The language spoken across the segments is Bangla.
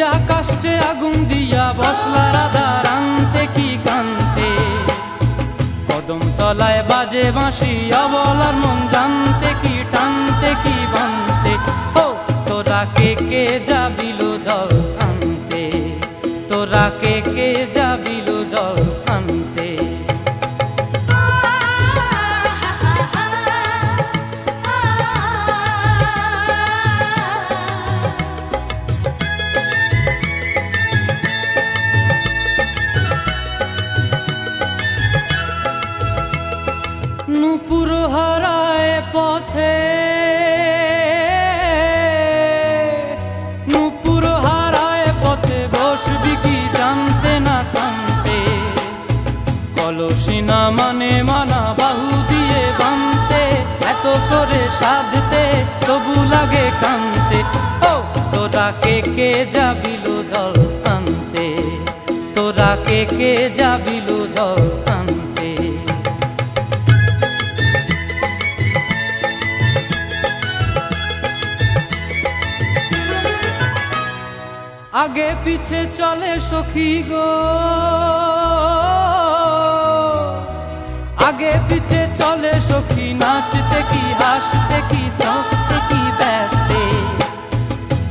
ভিজা কাষ্টে আগুন দিয়া বসলা রাধা রানতে কি কান্তে কদম তলায় বাজে বাঁশি, অবলার মন জানতে কি, টানতে কি, বানতে? ও, তোরা কে কে যাবিল জল আনতে? তোরা কে কে যাবিল জল হারায় পথে। নুপুর হারায় পথে, বসবি কি জানতে না কানতে কলসি না মানে মানা বাহু দিয়ে বানতে। এত করে সাধতে, তবু লাগে কানতে। ও, তোরা কে কে যাবিল জল আনতে? তোরা কে কে যাবিল জল আগে পিছে চলে সখী গো। আগে পিছে চলে সখী, নাচতে কি, হাসতে কি দশতে কি, ব্যস্তে।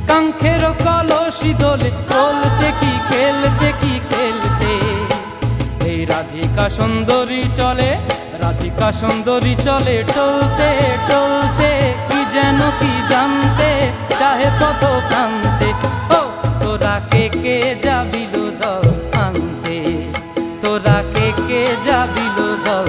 কাঙ্ক্ষের কলসি দোলে, বলতে কি, খেলতে কি, খেলতে। এই রাধিকা সুন্দরী চলে, রাধিকা সুন্দরী চলে, টলতে টলতে, কি যেন কি জানতে, চাহে পথ তোরা কে কে যাবিল জল